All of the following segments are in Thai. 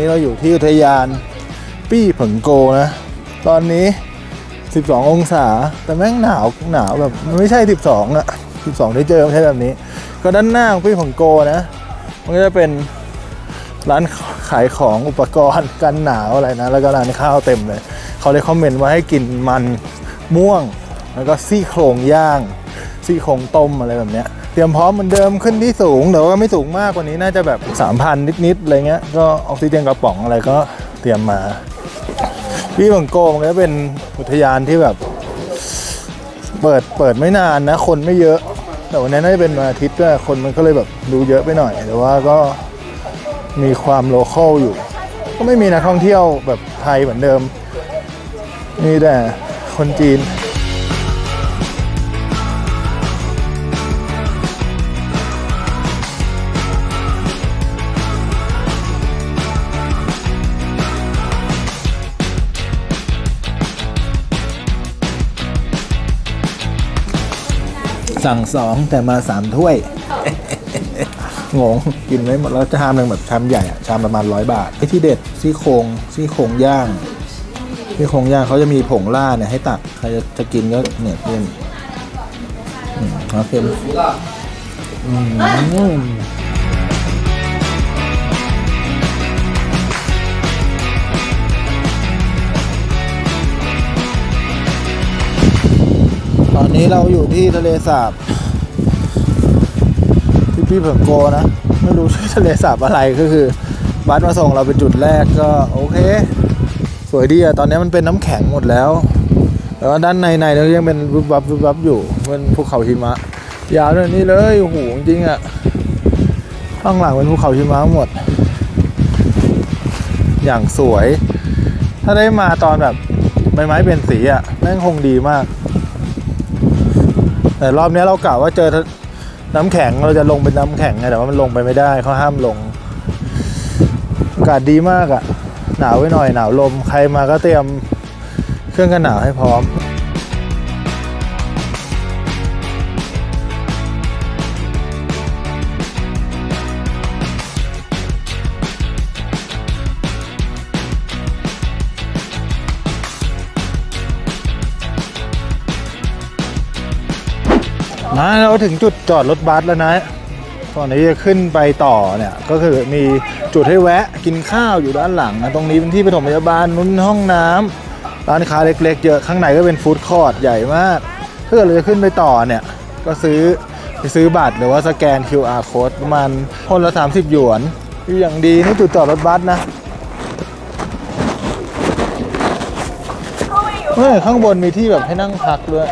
นี้เราอยู่ที่อุทยานปี้ผงโกนะ ตอนนี้ 12 องศา แต่แม่งหนาวหนาวแบบมันไม่ใช่ 12อะ12 ที่เจอไม่ใช่แบบนี้ ก็ด้านหน้าของปี้ผงโกนะ มันก็จะเป็นร้านขายของอุปกรณ์กันหนาวอะไรนะ แล้วก็ร้านข้าวเต็มเลย เขาเลยคอมเมนต์ว่าให้กินมันม่วง แล้วก็ซี่โครงย่าง ซี่โครงต้มอะไรแบบเนี้ย เตรียมพร้อมเหมือนเดิมขึ้นที่สูงแต่ว่าไม่สูงมากกว่านี้น่าจะแบบ3,000นิดๆอะไรเงี้ยก็ออกซิเจนกระป๋องอะไรก็เตรียมมาพี่บังโกมันก็เป็นอุทยานที่แบบ เปิดเปิดไม่นานนะ คนไม่เยอะ แต่วันนี้น่าจะเป็นวันอาทิตย์ด้วยคนมันก็เลยแบบดูเยอะไปหน่อย แต่ว่าก็มีความโลคอลอยู่ ก็ไม่มีนักท่องเที่ยวแบบไทยเหมือนเดิม มีแต่คนจีน สั่งสองแต่มาสามถ้วย งง กินไม่หมดแล้วชามหนึ่งแบบชามใหญ่อะชามประมาณร้อยบาทไอ้ที่เด็ดซี่โครงซี่โครงย่างซี่โครงย่างเขาจะมีผงล่าเนี่ยให้ตักใครจะจะกินก็เนี่ยเพิ่มอืมเอาเค็มอืม นี้เราอยู่ที่ทะเลสาบที่พี่เผิงโกนะ ไม่รู้ชื่อทะเลสาบอะไรก็คือบัสมาส่งเราเป็นจุดแรกก็โอเค สวยดีอะตอนนี้มันเป็นน้ำแข็งหมดแล้ว แต่ว่าด้านในในเรายังเป็นวิบวับวิบวับอยู่เป็นภูเขาหิมะ ยาวเลยนี่เลยโอ้โหจริงอะข้างหลังเป็นภูเขาหิมะหมด อย่างสวย ถ้าได้มาตอนแบบใบไม้เป็นสีอะแม่งคงดีมาก แต่รอบนี้เรากะว่าเจอน้ำแข็งเราจะลงเป็นน้ำแข็งไงแต่ว่ามันลงไปไม่ได้เขาห้ามลงอากาศดีมากอะ่ะ หนาวไว้หน่อยหนาวลมใครมาก็เตรียมเครื่องกันหนาวให้พร้อม มาเราถึงจุดจอดรถบัสแล้วนะก่อนที่จะขึ้นไปต่อเนี่ยก็คือมีจุดให้แวะกินข้าวอยู่ด้านหลังนะตรงนี้เป็นที่ปฐมพยาบาลนู้นห้องน้ำร้านค้าเล็ก ๆ เยอะข้างในก็เป็นฟู้ดคอร์ทใหญ่มากถ้าเกิดเราจะขึ้นไปต่อเนี่ยก็ซื้อไปซื้อบัตรหรือว่าสแกน QR code ประมาณคนละ 30 หยวนอย่างดีนี่จุดจอดรถบัสนะเฮ้ยข้างบนมีที่แบบให้นั่งพักด้วย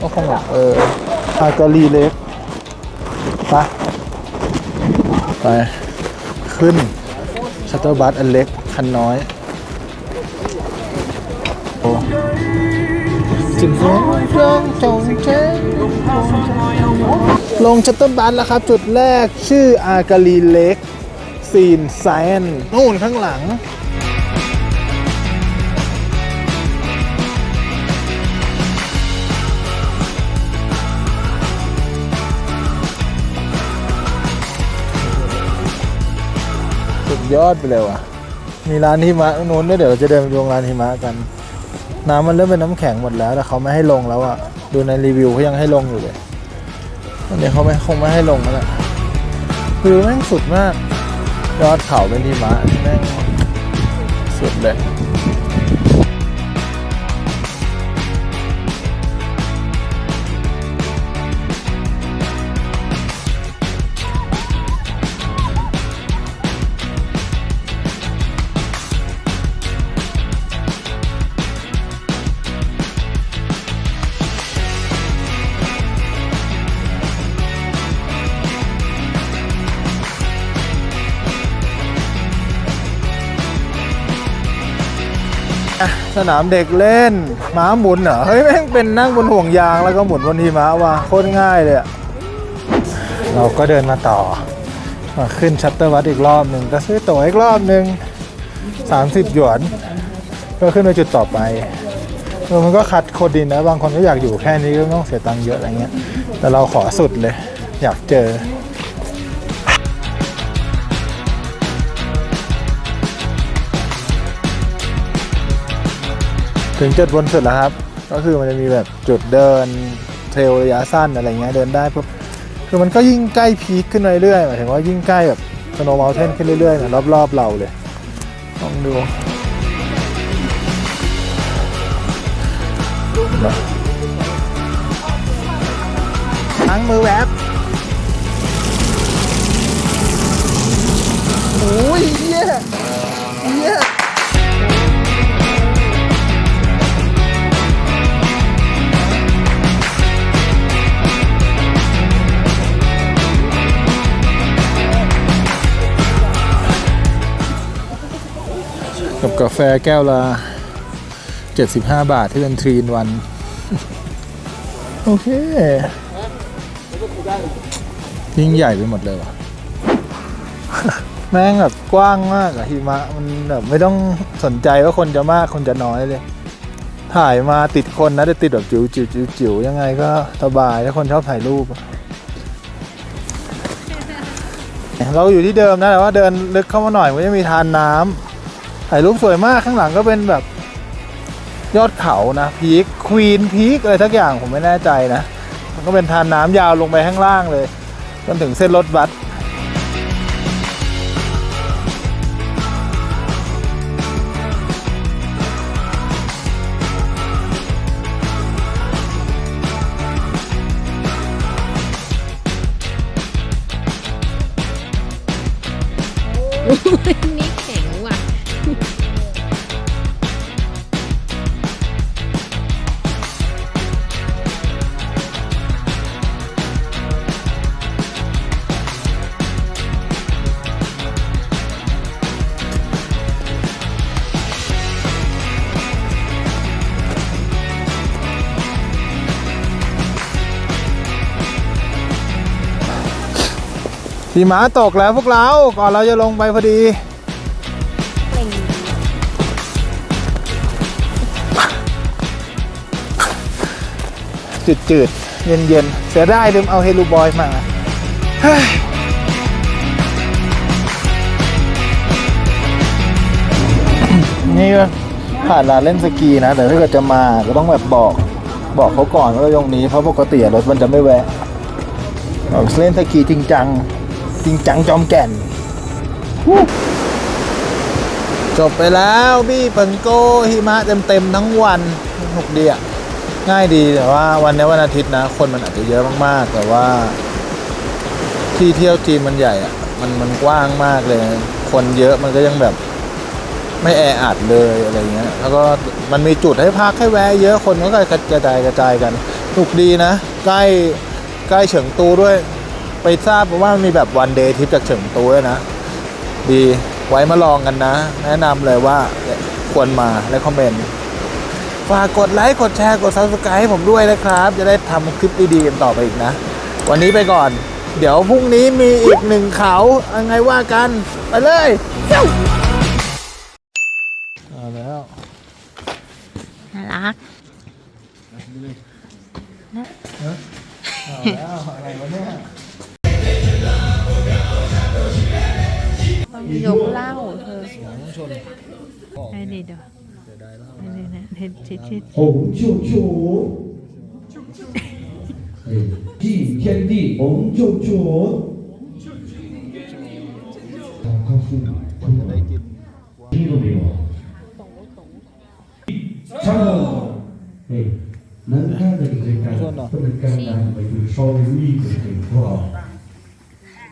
ก็คงแบบเออ อากาลีเล็กไปไป ขึ้นชัตเตอร์บัสอันเล็ก คันน้อยโอ้จิมจงจงจงเจลงชัตเตอร์บัสแล้วครับ จุดแรกชื่ออากาลีเล็กซีนไซนนู่นข้างหลัง ยอดไปเลยว่ะ มีร้านหิมะนู้นด้วยเดี๋ยวเราจะเดินไปดูร้านหิมะกัน น้ำมันเริ่มเป็นน้ำแข็งหมดแล้ว แต่เขาไม่ให้ลงแล้วอะ ดูในรีวิวเขายังให้ลงอยู่เลยวันนี้เขาไม่คงไม่ให้ลงแล้วแหละคือแม่งสุดมาก ยอดเขาเป็นหิมะแม่งสุดเลย สนามเด็กเล่นม้าหมุนเหรอเฮ้ยแม่งเป็นนั่งบนห่วงยางแล้วก็หมุนบนหิมะว่ะโคตรง่ายเลยอะเราก็เดินมาต่อมาขึ้นชัตเตอร์วัดอีกรอบหนึ่งก็ซื้อตั๋วอีกรอบหนึ่ง30 หยวน ก็ขึ้นไปจุดต่อไปเออมันก็คัดโคดดินนะ บางคนก็อยากอยู่แค่นี้ก็ต้องเสียตังค์เยอะอะไรเงี้ย แต่เราขอสุดเลย อยากเจอ ถึงจุดบนสุดแล้วครับ ก็คือมันจะมีแบบจุดเดินเทรลระยะสั้นอะไรเงี้ยเดินได้ปุ๊บคือมันก็ยิ่งใกล้พีคขึ้นเรื่อยๆหมายถึงว่ายิ่งใกล้แบบสโนว์ม u ลเทนขึ้นเรื่อยๆนะรอบๆเราเลยลองดูทั้งมือแวบโอ้ยเยี่ยเยี่ย กับกาแฟแก้วละ 75 บาทที่เป็นทรีนวัน โอเค ยิ่งใหญ่ไปหมดเลยว่ะ แม่งแบบกว้างมากอะหิมะ มันแบบไม่ต้องสนใจว่าคนจะมากคนจะน้อยเลย ถ่ายมาติดคนนะแต่ติดแบบจิ๋วจิ๋วจิ๋วจิ๋วยังไงก็สบายถ้าคนชอบถ่ายรูป เราอยู่ที่เดิมนะแต่ว่าเดินลึกเข้ามาหน่อยมันจะมีทานน้ำ ถ่ายรูปสวยมากข้างหลังก็เป็นแบบยอดเขานะพีคควีนพีคอะไรทักอย่างผมไม่แน่ใจนะ มันก็เป็นทานน้ำยาวลงไปข้างล่างเลย จนถึงเส้นรถบัส สีม้าตกแล้วพวกเรา ก่อนเราจะลงไปพอดี จืดจืดๆเย็นเย็นๆเสียได้ลืมเอาเฮลูบอยมาเฮ้ยนี่ก็ผ่านร้านเล่นสกีนะ แต่ถ้าเกิดจะมาก็ต้องแบบบอกบอกเขาก่อนว่าตรงนี้เพราะปกติรถมันจะไม่แวะเล่นสกีจริงจัง จริงจังจอมแก่น จบไปแล้วบี้เปิงโก้หิมะเต็มๆทั้งวันสนุกดีอะง่ายดีแต่ว่าวันนี้วันอาทิตย์นะ คนมันอาจจะเยอะมากๆ แต่ว่า ที่เที่ยวจีนมันใหญ่อะมันมันกว้างมากเลย คนเยอะมันก็ยังแบบไม่แออัดเลยอะไรเงี้ย แล้วก็มันมีจุดให้พักให้แวะเยอะคนก็กระจายกระจายกันสนุกดีนะ ใกล้ใกล้เฉิงตูด้วย ไปทราบมาว่ามันมีแบบวันเดย์ทริปจากเฉิงตูด้วยนะ ดีไว้มาลองกันนะ แนะนำเลยว่าควรมาและคอมเมนต์ฝากกดไลค์ กดแชร์ กด subscribe ให้ผมด้วยนะครับ จะได้ทำคลิปดีๆกันต่อไปอีกนะ วันนี้ไปก่อน เดี๋ยวพรุ่งนี้มีอีกหนึ่งเขายังไงว่ากัน ไปเลยเจ้าเอาแล้วน่ารักเอาแล้วอะไรวะเนี่ย ยกเหล้าเธอ ต้องชน ให้ดีเดี๋ยวให้ดีนะเห็นชิดชิด 红舅舅，哎，祭天地红舅舅，祷告父母，听到没有？唱了，哎，能干的就可以干，不能干的我就稍微注意一点，好不好？